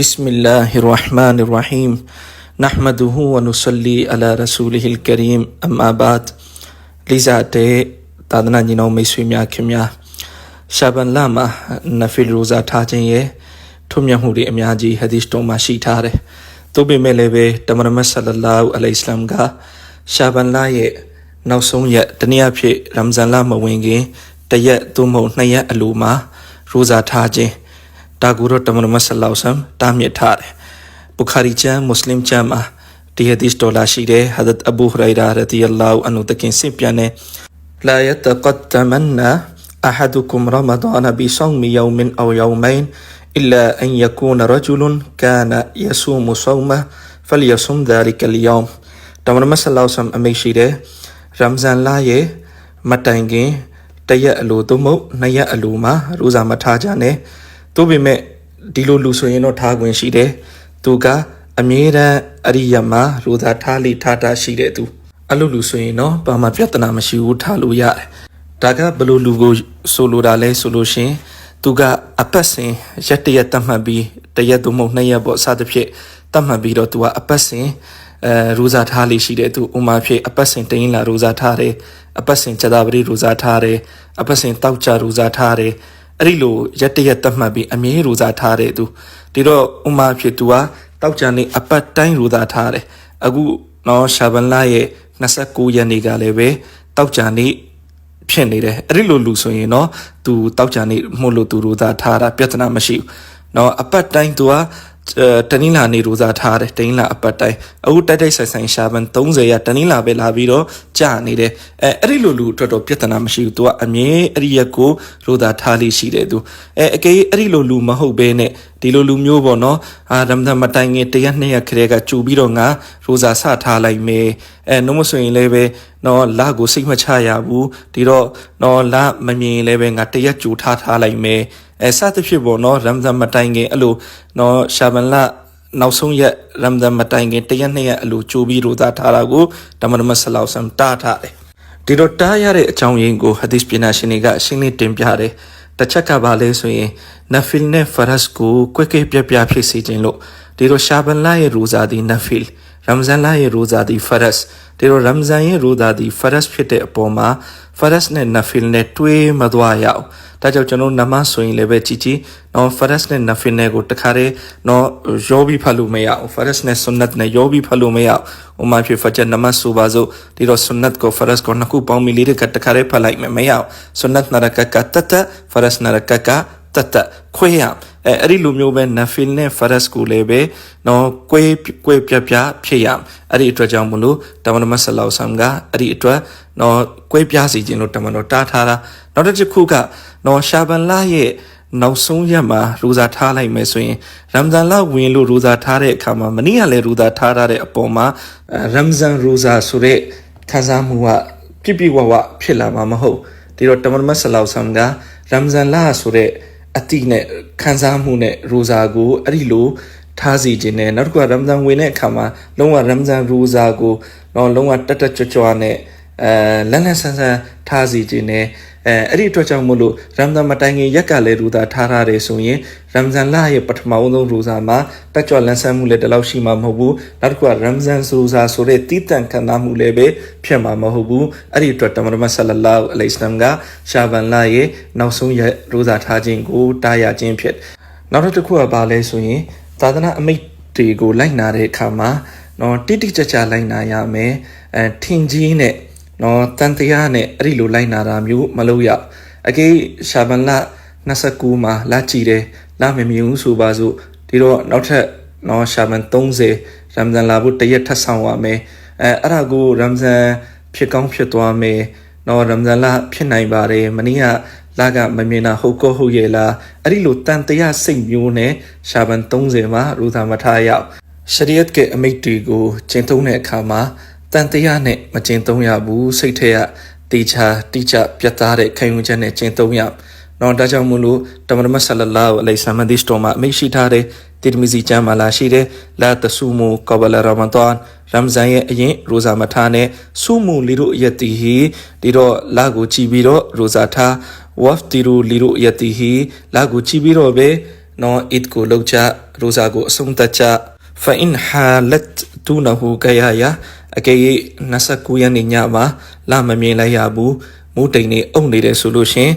بسم الله الرحمن الرحيم نحمده ونصلي على رسوله الكريم أما بعد လေးစားတဲ့သာသနာညီနောင်မိတ်ဆွေများခင်များရှာဘန်လာမှာနဖီရိုဇာထားခြင်းရဲ့ထွတ်မြတ်မှုတွေအများကြီးဟဒီစ်တော်မှာရှိထားတယ်။သို့ပေမဲ့လည်းပဲတမန်တော်မြတ်ဆလလာဟူအလိုင်စလမ်ကရှာဘန်လာရဲ့နောက်ဆုံးရက်တနည်းအားဖြင့်ရမ်ဇန်လမဝင်ခင်တရက်သို့မဟုတ်နှစ်ရက်အလိုမှာရိုဇာထားခြင်း ဒါကူတော့တမန်တော်မြတ်ဆလလာဆမ်တားမြစ်ထားတယ်။ဘူခါရီချမ်မွတ်စလင်ချမ်မှာဒီဟဒီစ်တော်လာရှိတယ်ဟဒတ်အဘူဟရိုင်ရာရဒီအလ္လာဟူအန်ဟူတကင်စင်ပြန်နေ لا يتقدمن أحدكم رمضان بصوم يوم أو يومين إلا أن يكون رجل كان يصوم صومه فليصوم ذلك اليوم တမန်တော်ဆလောဆမ်အမိတ်ရှိတယ်ရမ်ဇန်လာရဲ့မတိုင်ခင်တရက်အလိုသို့မဟုတ်နှစ်ရက်အလိုမှာရိုဇာမထားကြနဲ့ သို့ပေမဲ့ဒီလိုလူဆိုရင်တော့ထားခွင့်ရှိတယ်သူကအမြဲတမ်းအရိယမှာရိုဇာထားလိထားတာရှိတဲ့သူအဲ့လိုလူဆိုရင်တော့ဘာမှပြဿနာမရှိဘူးထားလို့ရတယ်ဒါကဘယ်လိုလူကိုဆိုလိုတာလဲဆိုလို့ရှရင်သူကအပတ်စဉ်ရက်တရက်တတ်မှတ်ပြီးတရက်သို့မဟုတ်နှစ်ရက်ပေါ့စသဖြင့်တတ်မှတ်ပြီးတော့သူကအပတ်စဉ်အဲရူဇာထားလေးရှိတဲ့သူဥမာဖြစ်အပတ်စဉ်တင်းလာရူဇာထားတယ်အပတ်စဉ်ချက်သားပရိရူဇာထားတယ်အပတ်စဉ်တောက်ကြရူဇာထားတယ် အဲ့ဒီလိုရက်တရက်တတ်မှတ်ပြီးအမြဲရိုစားထားတဲ့သူဒီတော့ဥမာဖြစ်သူဟာတောက်ကြံနေအပတ်တိုင်းရိုစားထားတယ်အခုနော်ရှာဘန်လာရဲ့29ရက်နေ့ကလည်းပဲတောက်ကြံနေဖြစ်နေတယ်အဲ့ဒီလိုလူဆိုရင်တော့သူတောက်ကြံနေမှုလို့သူရိုစားထားတာပြဿနာမရှိဘူးနော်အပတ်တိုင်းသူဟာ တနင်္လာနေ့ရိုဇာထားတယ်တနင်္လာအပတ်တိုင်းအခုတိုက်တိုက်ဆိုင်ဆိုင်ရှာဘန်30ရတနင်္လာပဲလာပြီးတော့ကြာနေတယ်အဲအဲ့ဒီလိုလူအတွက်တော့ပြဿနာမရှိဘူးသူကအမြဲအဲ့ဒီရက်ကိုရိုဇာထားလေးရှိတယ်သူအဲအကေအဲ့ဒီလိုလူမဟုတ်ဘဲနဲ့ ဒီလိုလူမျိုးပေါ့နော်အာရမ်ဒန်မတိုင်ခင်တရက်နှစ်ရက်ခရဲကကြူပြီးတော့ငါရိုဇာဆထားလိုက်မယ်အဲနှုံးမဆိုရင်လည်းပဲနော်လာကိုစိတ်မချရဘူးဒီတော့နော်လာမမြင်လည်းပဲငါတရက်ကြူထားထားလိုက်မယ်အဲစသဖြင့်ပေါ့နော်ရမ်ဒန်မတိုင်ခင်အဲ့လိုနော်ရှာဘန်လာနောက်ဆုံးရက်ရမ်ဒန်မတိုင်ခင်တရက်နှစ်ရက်အလိုကြိုးပြီးရိုသားထားတာကိုတမန်တော်မဆလောက်ဆမ်တားထားတယ်ဒီတော့တားရတဲ့အကြောင်းရင်းကိုဟာဒီစ်ပညာရှင်တွေကရှင်းလင်းတင်ပြတယ် တစ်ချက်ကပါလဲဆိုရင်နဖီလ်နဲ့ဖရတ်ကိုကွက်ကွက်ပြပြဖြစ်စေခြင်းလို့ဒီတော့ရှာဘန်လာရဲ့ရူဇာဒီနဖီလ်ရမ်ဇန်လာရဲ့ရူဇာဒီဖရတ်ဒီတော့ရမ်ဇန်ရဲ့ရူဇာဒီဖရတ်ဖြစ်တဲ့အပေါ်မှာဖရတ်နဲ့နဖီလ်နဲ့တွဲမသွားရအောင် ဒါကြောင့်ကျွန်တော်နမဆိုရင်လည်းပဲကြည်ကြည်နော်ဖရတ်နဲ့နဖီလ်နဲ့ကိုတခါတည်းနော်ရောပြီးဖတ်လို့မရအောင်ဖရတ်နဲ့ဆွန်နတ်နဲ့ရောပြီးဖတ်လို့မရအောင်ဥမာဖြစ်ဖဂျ်နမဆိုပါစို့ဒီတော့ဆွန်နတ်ကိုဖရတ်ကိုနှစ်ခုပေါင်းပြီးလေးတခါတည်းဖတ်လိုက်မယ်မရအောင်ဆွန်နတ်နရကကတတဖရတ်နရကက တတခွေးရအဲအဲ့ဒီလိုမျိုးပဲနဖီလ်နဲ့ဖရတ်ကိုလည်းပဲနော်ကွဲကွဲပြပြဖြစ်ရအဲ့ဒီအတွက်ကြောင့်မလို့တမန်တော်မဆလောက်ဆမ်ကအဲ့ဒီအတွက်နော်ကွဲပြားစီခြင်းလို့တမန်တော်တားထားတာနောက်တစ်ခုကနော်ရှာဘန်လာရဲ့နောက်ဆုံးရက်မှာရူဇာထားလိုက်မယ်ဆိုရင်ရမ်ဇန်လဝင်လို့ရူဇာထားတဲ့အခါမှာမနေ့ကလည်းရူဇာထားထားတဲ့အပေါ်မှာရမ်ဇန်ရူဇာဆိုတဲ့ခံစားမှုကပြပြဝဝဖြစ်လာမှာမဟုတ်ဒီတော့တမန်တော်မဆလောက်ဆမ်ကရမ်ဇန်လဆိုတဲ့ အတိနဲ့ခံစားမှုနဲ့ရိုဇာကိုအဲ့ဒီလိုထားစီခြင်းနဲ့နောက်တစ်ခုကရမ်ဇန်ဝင်တဲ့အခါမှာလုံးဝရမ်ဇန်ရိုဇာကိုတော့လုံးဝတက်တက်ကြွကြွနဲ့ အဲလန်းလန်းဆန်းဆန်းထားစီခြင်းနဲ့အဲအဲ့ဒီအတွက်ကြောင့်မို့လို့ရမ်ဇန်မတိုင်ခင်ရက်ကလည်းရူသာထားထားတယ်ဆိုရင်ရမ်ဇန်လရဲ့ပထမဆုံးရူဇာမှာတက်ကြွလန်းဆန်းမှုလည်းတလောက်ရှိမှာမဟုတ်ဘူးနောက်တစ်ခုကရမ်ဇန်ရူဇာဆိုတဲ့တီးတန့်ခံစားမှုလည်းပဲဖြစ်မှာမဟုတ်ဘူးအဲ့ဒီအတွက်တမန်တော်ဆလလာအလိုင်စလမ်ကရှာဘန်လရဲ့နောက်ဆုံးရက်ရူဇာထားခြင်းကိုတားရခြင်းဖြစ်နောက်တစ်ခုကဘာလဲဆိုရင်သာသနာအမိတ်တွေကိုလိုက်နာတဲ့အခါမှာနော်တိတိကျကျလိုက်နာရမယ်အဲထင်ကြီးနဲ့ နော်တန်တရားနဲ့အဲ့ဒီလိုလိုက်နာတာမျိုးမလုပ်ရအကေးရှာဘန်လ29မှာလာကြည့်တယ်လာမမြင်ဘူးဆိုပါစို့ဒီတော့နောက်ထပ်နော်ရှာဘန်30ရမ်ဇန်လာဖို့တရက်ထပ်ဆောင်ရမယ်အဲအဲ့ဒါကိုရမ်ဇန်ဖြစ်ကောင်းဖြစ်သွားမယ်နော်ရမ်ဇန်လဖြစ်နိုင်ပါတယ်မနေ့ကလာကမမြင်တာဟုတ်ကောဟုတ်ရဲ့လားအဲ့ဒီလိုတန်တရားစိတ်မျိုးနဲ့ရှာဘန်30မှာရူသာမထားရောက်ရှရီယတ်ကအမိတ်တွေကိုကျင့်သုံးတဲ့အခါမှာ တန်တရားနဲ့မကျင့်သုံးရဘူးစိတ်ထဲကတေချာတိကျပြတ်သားတဲ့ခံယူချက်နဲ့ကျင့်သုံးရနော်ဒါကြောင့်မို့လို့တမန်တော်ဆလလာအလိုင်ဆမ်မဒီစတော်မှာအမိရှိထားတဲ့တီရမီဇီကျမ်းမှာလာရှိတဲ့လာတဆူမူကဘလာရမဒန်ရမ်ဇန်ရဲ့အရင်ရိုဇာမထားနဲ့ဆူမူလီတို့ယတီဟီဒီတော့လာကိုကြည်ပြီးတော့ရိုဇာထားဝဖ်တီရူလီတို့ယတီဟီလာကိုကြည်ပြီးတော့ပဲနော်အစ်ကိုလောက်ချရိုဇာကိုအဆုံးသတ်ချ fa in halat tunahu kayaya အကယ်၍29ရက်နေ့ညမှာလာမမြင်လိုက်ရဘူးမူတိန်နေအုံနေတယ်ဆိုလို့ရှင်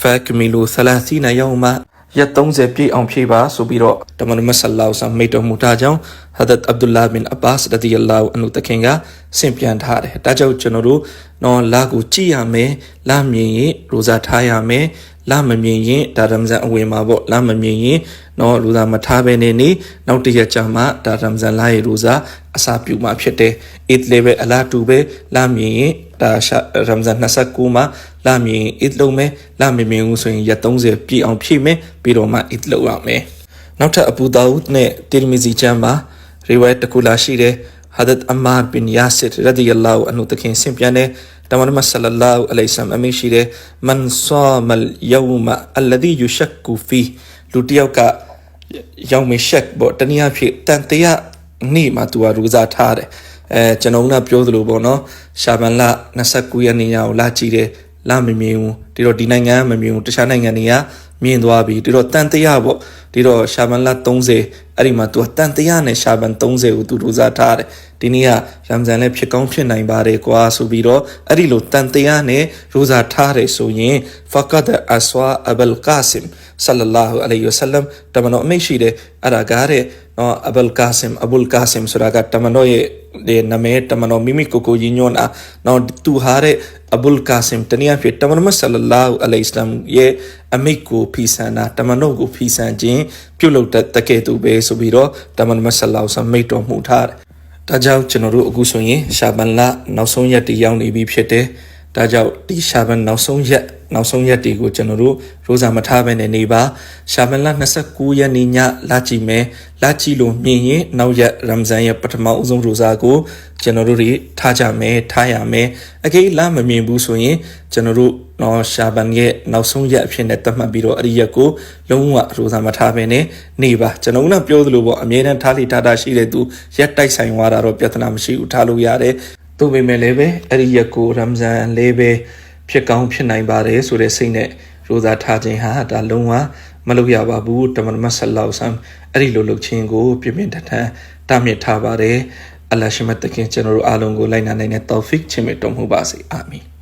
fakmilu thalathina yawma ရက်30ပြည့်အောင်ဖြည့်ပါဆိုပြီးတော့တမန်မဆလောဆာမိတ်တော်မူထားကြောင်းဟဒတ်အဗ်ဒူလာဘင်အဘာစ်ရဒီယလာဟူအန်ဟူတခင်ကဆင့်ပြန်ထားတယ်ဒါကြောင့်ကျွန်တော်တို့နော်လာကိုကြည့်ရမယ်လာမြင်ရင်ရိုဇာထားရမယ် လာမမြင်ရင်ဒါရမ်ဇန်အဝင်မှာပေါ့လာမမြင်ရင်နော်ရိုဇာမထားဘဲနေနေနောက်တစ်ရက်ကြာမှဒါရမ်ဇန်လာရဲ့ရိုဇာအစာပြုမှာဖြစ်တယ်အစ်လေပဲအလာတူပဲလာမြင်ရင်ဒါရှာရမ်ဇန်29မှာလာမြင်အစ်လုံးမယ်လာမမြင်ဘူးဆိုရင်ရက်30ပြည့်အောင်ဖြည့်မယ်ပြီးတော့မှအစ်လုံးရမယ်နောက်ထပ်အဘူဒါဝုဒ်နဲ့တီရမီဇီချမ်းမှာရီဝိုင်တစ်ခုလာရှိတယ်ဟာဒတ်အမာဘင်ယာဆစ်ရဒီယလာဟူအန်ဟူတခင်ဆင်ပြန်တဲ့ တမန်မဆလလာဟူအလိုင်ဆမ်အမိရှိတယ်မန်ဆာမလ်ယောမအလဒီယူရှက်ကူဖီလူတယောက်ကယောင်မရှက်ပေါ့တနည်းအားဖြင့်တန်တရားနေ့မှာသူကရူဇာထားတယ်အဲကျွန်တော်ကပြောသလိုပေါ့နော်ရှာဘန်လ29ရက်နေ့ညကိုလာကြည့်တယ်လာမမြင်ဘူးဒီတော့ဒီနိုင်ငံမမြင်ဘူးတခြားနိုင်ငံတွေကမြင်သွားပြီဒီတော့တန်တရားပေါ့ဒီတော့ရှာဘန်လ30အဲ့ဒီမှာသူကတန်တရားနဲ့ရှာဘန်30ကိုသူရူဇာထားတယ် ဒီနေ့ကရမ်ဇန်လည်းဖြစ်ကောင်းဖြစ်နိုင်ပါတယ်ကွာဆိုပြီးတော့အဲ့ဒီလိုတန်တရားနဲ့ရူဇာထားတယ်ဆိုရင်ဖကတ်အဆွာအဘလ်ကာဆမ်ဆလလာဟူအလိုင်ဝဆလမ်တမန်တော်အမိတ်ရှိတယ်အဲ့ဒါကားတဲ့နော်အဘလ်ကာဆမ်အဘူလ်ကာဆမ်ဆိုတာကတမန်တော်ရဲ့ဒီနာမည်တမန်တော်မိမိကိုကိုရည်ညွှန်းတာနော်သူဟာတဲ့အဘူလ်ကာဆမ်တနည်းအားဖြင့်တမန်တော်ဆလလာဟူအလိုင်စလမ်ရဲ့အမိတ်ကိုဖီဆန်တာတမန်တော်ကိုဖီဆန်ခြင်းပြုလုပ်တဲ့တကယ်သူပဲဆိုပြီးတော့တမန်တော်ဆလလာဟူဆမ်မိတ်တော်မူထားတယ် ဒါကြောင့်ကျွန်တော်တို့အခုဆိုရင်ရှာဘန်လနောက်ဆုံးရက်တည်ရောက်နေပြီဖြစ်တယ် ဒါကြောင့်ဒီရှာဘန်နောက်ဆုံးရက်နောက်ဆုံးရက်တွေကိုကျွန်တော်တို့ရိုးစာမထားဘဲနဲ့နေပါရှာဘန်လ29ရက်နေ့ညလာကြည့်မယ်လာကြည့်လို့မြင်ရင်နောက်ရက်ရမ်ဇန်ရဲ့ပထမအဆုံးရိုးစာကိုကျွန်တော်တို့တွေထားကြမယ်ထားရမယ်အကိလာမမြင်ဘူးဆိုရင်ကျွန်တော်တို့နော်ရှာဘန်ရဲ့နောက်ဆုံးရက်အဖြစ်နဲ့သတ်မှတ်ပြီးတော့အဲ့ဒီရက်ကိုလုံးဝရိုးစာမထားဘဲနဲ့နေပါကျွန်တော်ကပြောသလိုပေါ့အမြဲတမ်းထားလိထားတာရှိတဲ့သူရက်တိုက်ဆိုင်သွားတာတော့ပြဿနာမရှိဘူးထားလို့ရတယ် သို့ပေမဲ့လည်းပဲအဲ့ဒီရက်ကိုရမ်ဇန်လေးပဲဖြစ်ကောင်းဖြစ်နိုင်ပါတယ်ဆိုတဲ့စိတ်နဲ့ရိုဇာထားခြင်းဟာဒါလုံးဝမလုပ်ရပါဘူးတမန်မဆလောဆမ်အဲ့ဒီလိုလုပ်ခြင်းကိုပြင်းပြင်းထန်ထန်တားမြစ်ထားပါတယ်အလ္လာဟ်ရှိမတ်တခင်ကျွန်တော်တို့အားလုံးကိုလိုက်နာနိုင်တဲ့တောဖစ်ချင်မြတ်တော်မူပါစေအာမင်